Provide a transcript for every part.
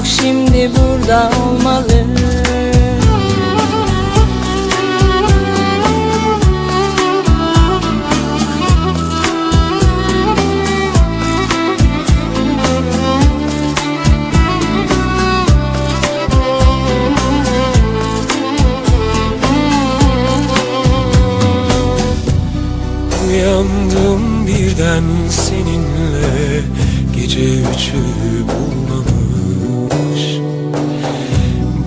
O şimdi burada olmalı. Uyandım birden seninle. Gece üçü bulmamış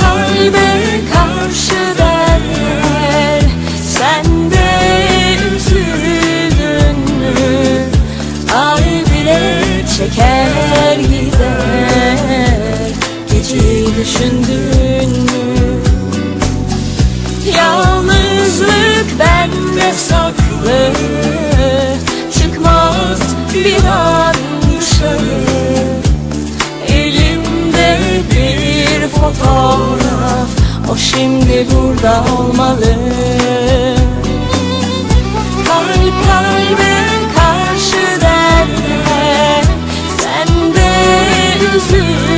kalbe karşı derler üzüldün? Ay bile çeker gider Geceyi düşündün? Yalnızlık bende saklı Çıkmaz bir an burada olmalı. Kalp kalbe karşı derler Sen de üzüldün